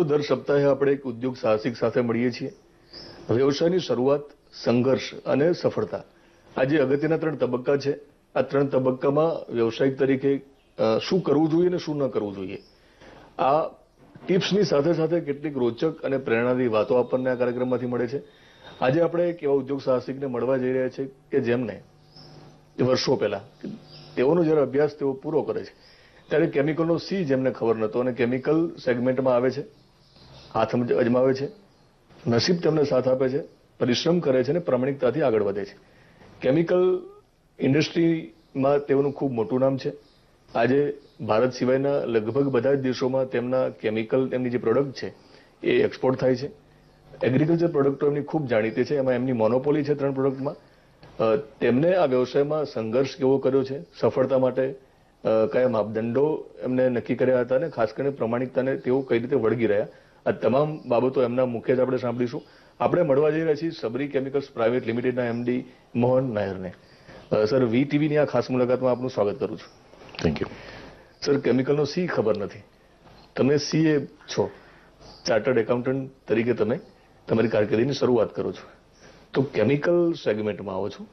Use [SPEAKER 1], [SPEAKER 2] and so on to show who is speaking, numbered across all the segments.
[SPEAKER 1] મિત્રો, દર સપ્તાહે આપણે એક ઉદ્યોગ સાહસિક સાથે મળીએ છીએ. વ્યવસાયની શરૂઆત, સંઘર્ષ અને સફળતા. આજે અગત્યના ત્રણ તબક્કા છે. આ ત્રણ તબક્કામાં વ્યવસાયિક તરીકે શું કરવું જોઈએ અને શું ન કરવું જોઈએ. આ ટિપ્સની સાથે સાથે કેટલીક રોચક અને પ્રેરણાની વાતો આપણને આ કાર્યક્રમમાંથી મળે છે. આજે આપણે એક એવા ઉદ્યોગ સાહસિકને મળવા જઈ રહ્યા છે કે જેમને વર્ષો પહેલા, તેઓનો જ્યારે અભ્યાસ તેઓ પૂરો કરે છે, ત્યારે કેમિકલનો સી જેમને ખબર નહોતો અને કેમિકલ સેગમેન્ટમાં આવે છે. હાથ અજમાવે છે. નસીબ તેમને સાથ આપે છે, પરિશ્રમ કરે છે અને પ્રમાણિકતાથી આગળ વધે છે. કેમિકલ ઇન્ડસ્ટ્રીમાં તેઓનું ખૂબ મોટું નામ છે. આજે ભારત સિવાયના લગભગ બધા જ દેશોમાં તેમના કેમિકલ, તેમની જે પ્રોડક્ટ છે, એ એક્સપોર્ટ થાય છે. એગ્રીકલ્ચર પ્રોડક્ટો એમની ખૂબ જાણીતી છે. એમાં એમની મોનોપોલી છે ત્રણ પ્રોડક્ટમાં. તેમને આ વ્યવસાયમાં સંઘર્ષ કેવો કર્યો છે, સફળતા માટે કયા માપદંડો એમને નક્કી કર્યા હતા અને ખાસ કરીને પ્રમાણિકતાને તેઓ કઈ રીતે વળગી રહ્યા આ તમામ બાબતો એમના મુખ્ય જ આપણે સાંભળીશું. આપણે મળવા જઈ રહ્યા છીએ સબરી કેમિકલ્સ પ્રાઇવેટ લિમિટેડના એમડી મોહન નાયરને. સર વી ટીવીની આ ખાસ મુલાકાતમાં આપનું સ્વાગત કરું છું.
[SPEAKER 2] થેન્ક યુ
[SPEAKER 1] સર કેમિકલનો સી ખબર નથી. તમે સીએ છો. ચાર્ટર્ડ એકાઉન્ટન્ટ તરીકે તમે તમારી કારકિર્દીની શરૂઆત કરો છો. તો કેમિકલ સેગમેન્ટમાં આવો છો.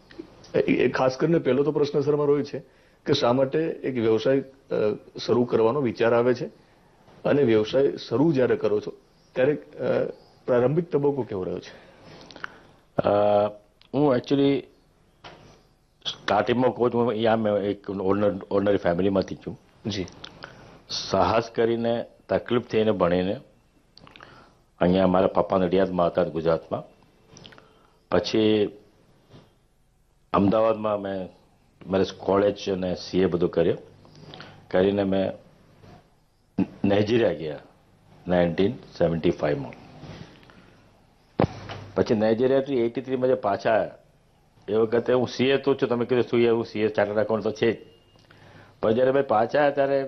[SPEAKER 1] એ- ખાસ કરીને પહેલો તો પ્રશ્ન સર મારો એ છે કે શા માટે એક વ્યવસાય શરૂ કરવાનો વિચાર આવે છે? અને વ્યવસાય શરૂ જ્યારે કરો છો ત્યારે પ્રારંભિક તબક્કો કેવો રહ્યો છે?
[SPEAKER 2] હું એકચ્યુઅલી સ્ટાર્ટિંગમાં છું અહીંયા મેં એક ઓર્ડનરી ફેમિલીમાંથી છું.
[SPEAKER 1] જી.
[SPEAKER 2] સાહસ કરીને તકલીફ થઈને ભણીને અહીંયા મારા પપ્પા નડિયાદમાં હતા ગુજરાતમાં. પછી અમદાવાદમાં મેં મારે કોલેજ અને સીએ બધું કર્યું. કરીને મેં નાઇજીરિયા ગયા નાઇન્ટીન સેવન્ટી ફાઈવમાં પછી નાઇજીરિયાથી એટી થ્રીમાં જે પાછા એ વખતે હું સીએ તો છું તમે કીધું શું હું સીએ ચાર્ટર્ડ એકાઉન્ટ તો છે જ પણ જ્યારે મેં પાછા ત્યારે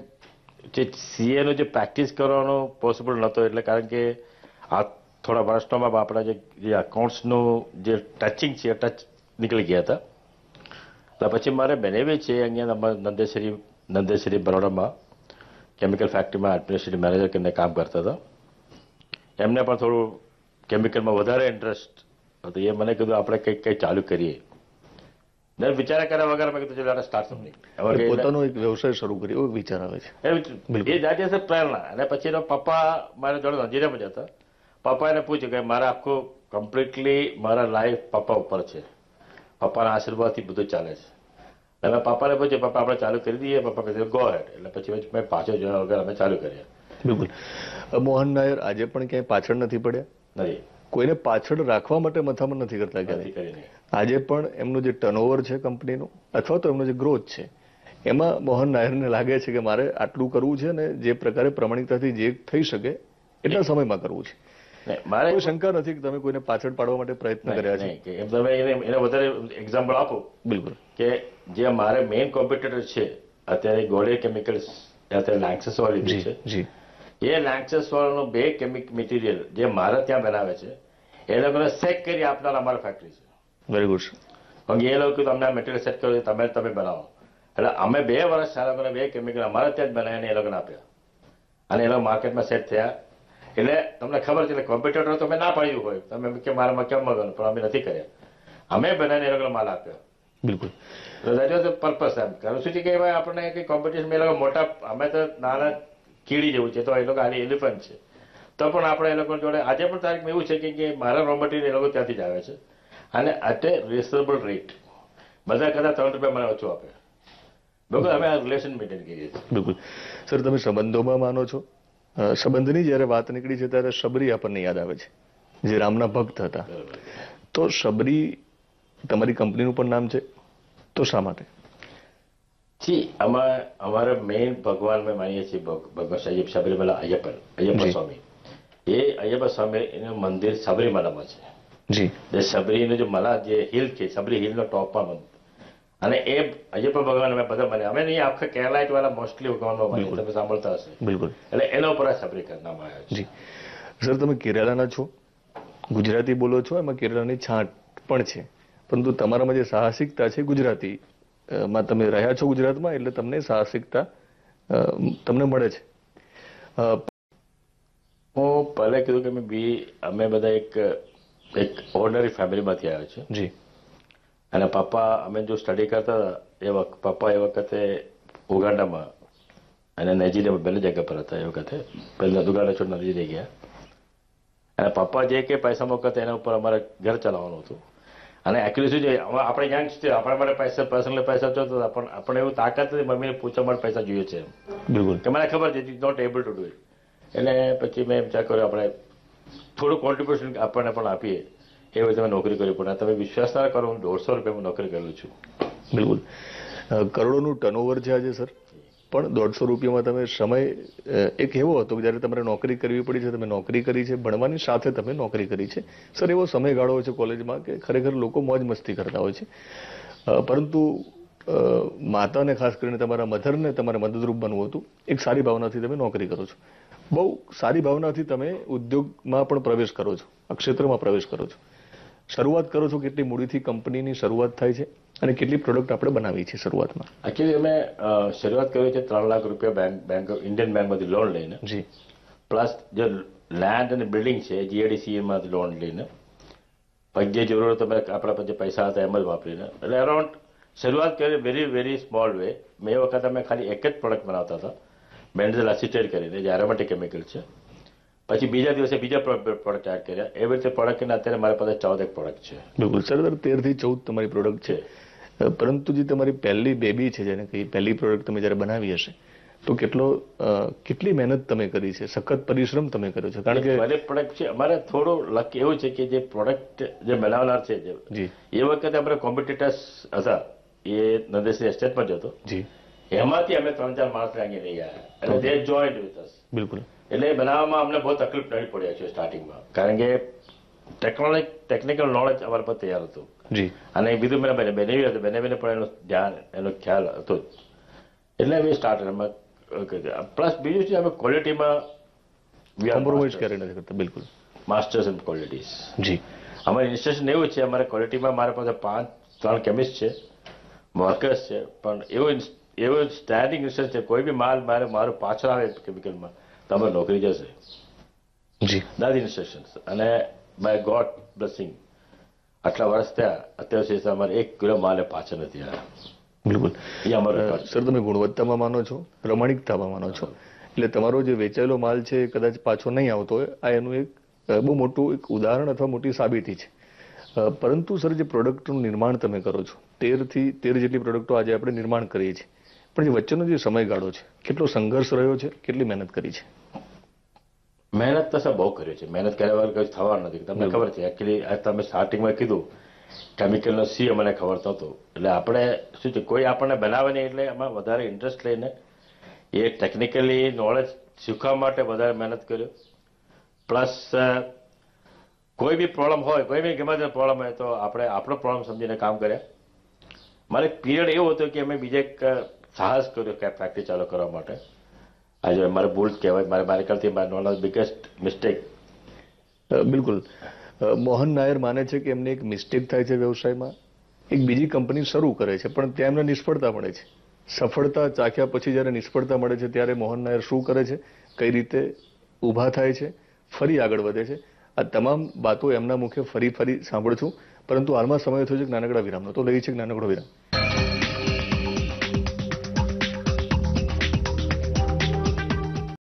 [SPEAKER 2] જે સીએનું જે પ્રેક્ટિસ કરવાનો પોસિબલ નહોતો એટલે કારણ કે આ થોડા વર્ષોમાં આપણા જે અકાઉન્ટ્સનું જે ટચિંગ છે ટચ નીકળી ગયા હતા એટલે પછી મારે બેનેવી છે અહીંયા નંદેશ્વરી નંદેશ્વરી બરોડામાં કેમિકલ ફેક્ટરીમાં એડમિનિસ્ટ્રેટિવ મેનેજર કરીને કામ કરતા હતા. એમને પણ થોડું કેમિકલમાં વધારે ઇન્ટરેસ્ટ હતો. એ મને કીધું આપણે કંઈક કંઈક ચાલુ કરીએ. ને વિચાર કર્યા વગર મેં કીધું ચાલો સ્ટાર્ટ નહીં.
[SPEAKER 1] પોતાનો એક વ્યવસાય શરૂ કર્યો એવો વિચાર આવે છે.
[SPEAKER 2] એ જાતે છે પ્રેરણા. અને પછી એનો પપ્પા મારા જોડે નજીરામાં જ હતા. પપ્પા એને પૂછ્યું કે મારા આખું કમ્પ્લીટલી મારા લાઈફ પપ્પા ઉપર છે. પપ્પાના આશીર્વાદથી બધું ચાલે છે. મેં પાપાને પૂછ્યું પપ્પા આપણે ચાલુ કરી દઈએ. પપ્પા કહે ગો હેડ એટલે પછી મેં પાછો જોયા વગર અમે ચાલુ કર્યા.
[SPEAKER 1] બિલકુલ. મોહન નાયર આજે પણ ક્યાંય પાછળ નથી પડ્યા?
[SPEAKER 2] નહીં.
[SPEAKER 1] કોઈને પાછળ રાખવા માટે મથામણ નથી કરતા ક્યારેય? આજે પણ એમનું જે ટર્નઓવર છે કંપનીનું અથવા તો એમનો જે ગ્રોથ છે એમાં મોહન નાયરને લાગે છે કે મારે આટલું કરવું છે ને જે પ્રકારે પ્રમાણિકતાથી જે થઈ શકે એટલા સમયમાં કરવું છે.
[SPEAKER 2] મારે
[SPEAKER 1] કોઈ શંકા નથી કે તમે કોઈને પાછળ પાડવા માટે પ્રયત્ન કર્યા છે.
[SPEAKER 2] કે તમે એને એને વધારે એક્ઝામ્પલ આપો.
[SPEAKER 1] બિલકુલ.
[SPEAKER 2] કે જે મારે મેઇન કોમ્પિટિટર છે અત્યારે ગોળે કેમિકલ્સ અત્યારે લાક્સસ વાળી છે
[SPEAKER 1] જી.
[SPEAKER 2] એ લાક્સસ વાળાનું બે કેમિક મટીરિયલ જે મારે ત્યાં બનાવે છે એ લોકોને સેટ કરી આપનાર અમારા ફેક્ટરી છે.
[SPEAKER 1] વેરી ગુડ
[SPEAKER 2] કારણ કે એ લોકો તમને આ મટીરિયલ સેટ કર્યું તમે તમે બનાવો. એટલે અમે બે વર્ષ આ લોકોને બે કેમિકલ અમારા ત્યાં જ બનાવીને એ લોકોને આપ્યા. અને એ લોકો માર્કેટમાં સેટ થયા. એટલે તમને ખબર છે એટલે કોમ્પિટિટર તમે ના પાડ્યું હોય. તમે કે મારામાં કેમ મગન? પણ અમે નથી કર્યા. અમે બનાવીને એ લોકો માલ આપ્યો.
[SPEAKER 1] બિલકુલ.
[SPEAKER 2] તો દેટ વોઝ પર્પસ એમ. કારણ શું છે કે ભાઈ આપણને કંઈ કોમ્પિટિશન એ લોકો મોટા અમે તો નાના કીડી જેવું છે તો એ લોકો આની એલિફન્ટ છે. તો પણ આપણે એ લોકો જોડે આજે પણ તારીખમાં એવું છે કે મારા રો મટીરિયલ એ લોકો ત્યાંથી જ આવે છે. અને એટ એ રિઝનેબલ રેટ બધા કદાચ ત્રણ રૂપિયા મને ઓછું આપે. બિલકુલ અમે આ રિલેશન મેન્ટેન કરીએ છીએ.
[SPEAKER 1] બિલકુલ. સર તમે સંબંધોમાં માનો છો? સંબંધની જયારે વાત નીકળી છે ત્યારે શબરી આપણને યાદ આવે છે જે રામના ભક્ત હતા. તો શબરી તમારી કંપનીનું પણ નામ છે? તો શા માટે?
[SPEAKER 2] જી આમાં અમારા મેઇન ભગવાન મેં માનીએ છીએ ભગવાન સાહેબ શબરીમલા અયપ્પન
[SPEAKER 1] અયપ્પા
[SPEAKER 2] સ્વામી. એ અયપ્પા સ્વામી એનું મંદિર શબરીમલામાં છે.
[SPEAKER 1] જી.
[SPEAKER 2] શબરીનું જે મલા જે હિલ છે શબરી હિલનો ટોપમાં અને એ અയ്યપ્પા ભગવાન અમે બધા બન્યા અમે નહીં આખા કેરલાઇટ વાળા મોસ્ટલી ભગવાનમાં માનીએ તમે સાંભળતા હશે.
[SPEAKER 1] બિલકુલ.
[SPEAKER 2] એટલે એના ઉપર આ સબરી કરવામાં આવ્યો છે.
[SPEAKER 1] સર તમે કેરાલાના છો? ગુજરાતી બોલો છો? એમાં કેરળની છાંટ પણ છે. પરંતુ તમારામાં જે સાહસિકતા છે ગુજરાતી માં તમે રહ્યા છો ગુજરાતમાં એટલે તમને સાહસિકતા તમને મળે છે.
[SPEAKER 2] હું પહેલા કીધું કે અમે બી અમે બધા એક એક ઓર્ડનરી ફેમિલીમાંથી આવ્યો છે
[SPEAKER 1] જી.
[SPEAKER 2] અને પપ્પા અમે જો સ્ટડી કરતા હતા એ વખત પપ્પા એ વખતે ઉગાંડામાં અને નાઇજીરિયામાં પહેલી જગ્યા પર હતા એ વખતે. પહેલા ઉગાન્ડા છોડ જઈ ગયા. અને પપ્પા જે કે પૈસા મોકલતા એના ઉપર અમારે ઘર ચલાવવાનું હતું. અને એકચ્યુઅલી શું છે આપણે યંગ છીએ આપણા માટે પૈસા પર્સનલ પૈસા જોતો પણ આપણે એવું તાકાત નથી મમ્મીને પૂછવા માટે પૈસા જોઈએ છે
[SPEAKER 1] બિલકુલ.
[SPEAKER 2] કે મને ખબર છે not able to do it એટલે પછી મેં વિચાર કર્યો આપણે થોડું કોન્ટ્રીબ્યુશન આપણને પણ આપીએ. એ રીતે મેં નોકરી કરવી પડે તમે વિશ્વાસ ના કરો, હું દોઢસો રૂપિયામાં નોકરી કરેલું છું.
[SPEAKER 1] બિલકુલ. કરોડોનું ટર્નઓવર છે આજે સર પણ દોઢસો રૂપિયામાં તમે સમય એક એવો હતો કે જ્યારે તમારે નોકરી કરવી પડી છે, તમે નોકરી કરી છે, ભણવાની સાથે તમે નોકરી કરી છે. સર એવો સમયગાળો હોય છે કોલેજમાં કે ખરેખર લોકો મોજ મસ્તી કરતા હોય છે. પરંતુ માતાને ખાસ કરીને તમારા મધરને તમારે મદદરૂપ બનવું હતું. એક સારી ભાવનાથી તમે નોકરી કરો છો. બહુ સારી ભાવનાથી તમે ઉદ્યોગમાં પણ પ્રવેશ કરો છો. આ ક્ષેત્રમાં પ્રવેશ કરો છો. શરૂઆત કરો છો કેટલી મૂડીથી કંપનીની શરૂઆત થાય છે અને કેટલી પ્રોડક્ટ આપણે બનાવી છે શરૂઆતમાં?
[SPEAKER 2] એકચ્યુઅલી અમે શરૂઆત કરી છે ત્રણ લાખ રૂપિયા બેંક બેંક ઇન્ડિયન બેંકમાંથી લોન લઈને.
[SPEAKER 1] જી.
[SPEAKER 2] પ્લસ જે લેન્ડ અને બિલ્ડિંગ છે જીએડીસીમાંથી લોન લઈને. પછી જે જરૂરત અમે આપણા પાસે પૈસા હતા એમ જ વાપરીને. એટલે અરાઉન્ડ શરૂઆત કરી વેરી વેરી સ્મોલ વે મેં એ વખત અમે ખાલી એક જ પ્રોડક્ટ બનાવતા હતા. મેન્ડલ અસિસ્ટેડ કરીને જે એરોમેટિક કેમિકલ છે. પછી બીજા દિવસે બીજા પ્રોડક્ટ એડ કર્યા. એવી રીતે પ્રોડક્ટના અત્યારે મારા પાસે ચૌદ એક પ્રોડક્ટ છે.
[SPEAKER 1] બિલકુલ. સર તેરથી ચૌદ તમારી પ્રોડક્ટ છે. પરંતુ જે તમારી પહેલી બેબી છે જેને કહી પહેલી પ્રોડક્ટ તમે જ્યારે બનાવી હશે તો કેટલો કેટલી મહેનત તમે કરી છે? સખત પરિશ્રમ તમે કર્યો છે? કારણ કે
[SPEAKER 2] મારે પ્રોડક્ટ છે અમારે થોડો લક એવું છે કે જે પ્રોડક્ટ જે બનાવનાર છે એ વખતે આપણે કોમ્પિટિટર્સ હતા. એ નદેશ એસ્ટેટમાં જ હતો.
[SPEAKER 1] જી.
[SPEAKER 2] એમાંથી અમે ત્રણ ચાર માણસ લાગી રહ્યા. ગયા એટલે જોઈન્ટ વિથ અસ
[SPEAKER 1] બિલકુલ.
[SPEAKER 2] એટલે એ બનાવવામાં અમને બહુ તકલીફ નડી પડી છે સ્ટાર્ટિંગમાં કારણ કે ટેકનોલોજી ટેકનિકલ નોલેજ અમારા પર તૈયાર હતું.
[SPEAKER 1] જી.
[SPEAKER 2] અને બીજું મેં બેને બેનેવી હતું. બેને પણ એનું ધ્યાન એનો ખ્યાલ હતો જ. એટલે અમે સ્ટાર્ટ અમે પ્લસ બીજું છે અમે ક્વોલિટીમાં
[SPEAKER 1] કોમ્પ્રોમાઇઝ કરી નથી કરતા. બિલકુલ.
[SPEAKER 2] માસ્ટર્સ ઇન ક્વોલિટીઝ
[SPEAKER 1] જી.
[SPEAKER 2] અમારી ઇન્સ્ટ્રેશન એવું છે. અમારે ક્વોલિટીમાં મારા પાસે પાંચ ત્રણ કેમિસ્ટ છે. વર્કર્સ છે. પણ એવું એવું સ્ટેન્ડિંગ ઇન્સ્ટ્રક્શન છે. કોઈ બી માલ મારે મારું પાછળ આવે કેમિકલમાં તો અમારે નોકરી જશે.
[SPEAKER 1] જી.
[SPEAKER 2] દાદી ઇન્સ્ટ્રક્શન્સ અને બાય ગોડ બ્લેસિંગ આટલા વર્ષ થયા અત્યાર સુધી અમારે એક કિલો માલે પાછળ નથી આવ્યા.
[SPEAKER 1] બિલકુલ.
[SPEAKER 2] એ અમારો
[SPEAKER 1] સર તમે ગુણવત્તામાં માનો છો પ્રમાણિકતામાં માનો છો. એટલે તમારો જે વેચાયેલો માલ છે કદાચ પાછો નહીં આવતો હોય આ એનું એક બહુ મોટું એક ઉદાહરણ અથવા મોટી સાબિતી છે. પરંતુ સર જે પ્રોડક્ટનું નિર્માણ તમે કરો છો તેરથી તેર જેટલી પ્રોડક્ટો આજે આપણે નિર્માણ કરીએ છીએ. પણ જે વચ્ચેનો જે સમયગાળો છે કેટલો સંઘર્ષ રહ્યો છે કેટલી મહેનત કરી છે?
[SPEAKER 2] મહેનત તો સર બહુ કર્યો છે. મહેનત કર્યા વગર કઈ થવાનું નથી. તમને ખબર છે એકચ્યુઅલી તમે સ્ટાર્ટિંગમાં કીધું કેમિકલનો સી અમને ખબર થતો એટલે આપણે શું છે કોઈ આપણને બનાવે નહીં એટલે એમાં વધારે ઇન્ટરેસ્ટ લઈને એ ટેકનિકલી નોલેજ શીખવા માટે વધારે મહેનત કર્યો. પ્લસ કોઈ બી પ્રોબ્લેમ હોય કોઈ બી ગમે તે પ્રોબ્લેમ હોય તો આપણે આપણો પ્રોબ્લેમ સમજીને કામ કર્યા. મારે પીરિયડ એવો હતો કે અમે બીજે એક સાહસ કર્યો કે પ્રેક્ટિસ ચાલુ કરવા માટે. આજે મારે ભૂલ કહેવાય, મારે મારે કરતી મારે વન ઓફ બિગેસ્ટ મિસ્ટેક.
[SPEAKER 1] બિલકુલ. મોહન નાયર માને છે કે એમને એક મિસ્ટેક થાય છે વ્યવસાયમાં. એક બીજી કંપની શરૂ કરે છે, પણ ત્યાં એમને નિષ્ફળતા મળે છે. સફળતા ચાખ્યા પછી જ્યારે નિષ્ફળતા મળે છે, ત્યારે મોહન નાયર શું કરે છે? કઈ રીતે ઊભા થાય છે? ફરી આગળ વધે છે. આ તમામ વાતો એમના મુખે ફરી ફરી સાંભળશું પરંતુ હાલમાં સમય થયો છે નાનકડા વિરામનો. તો લઈ છે નાનકડો વિરામ.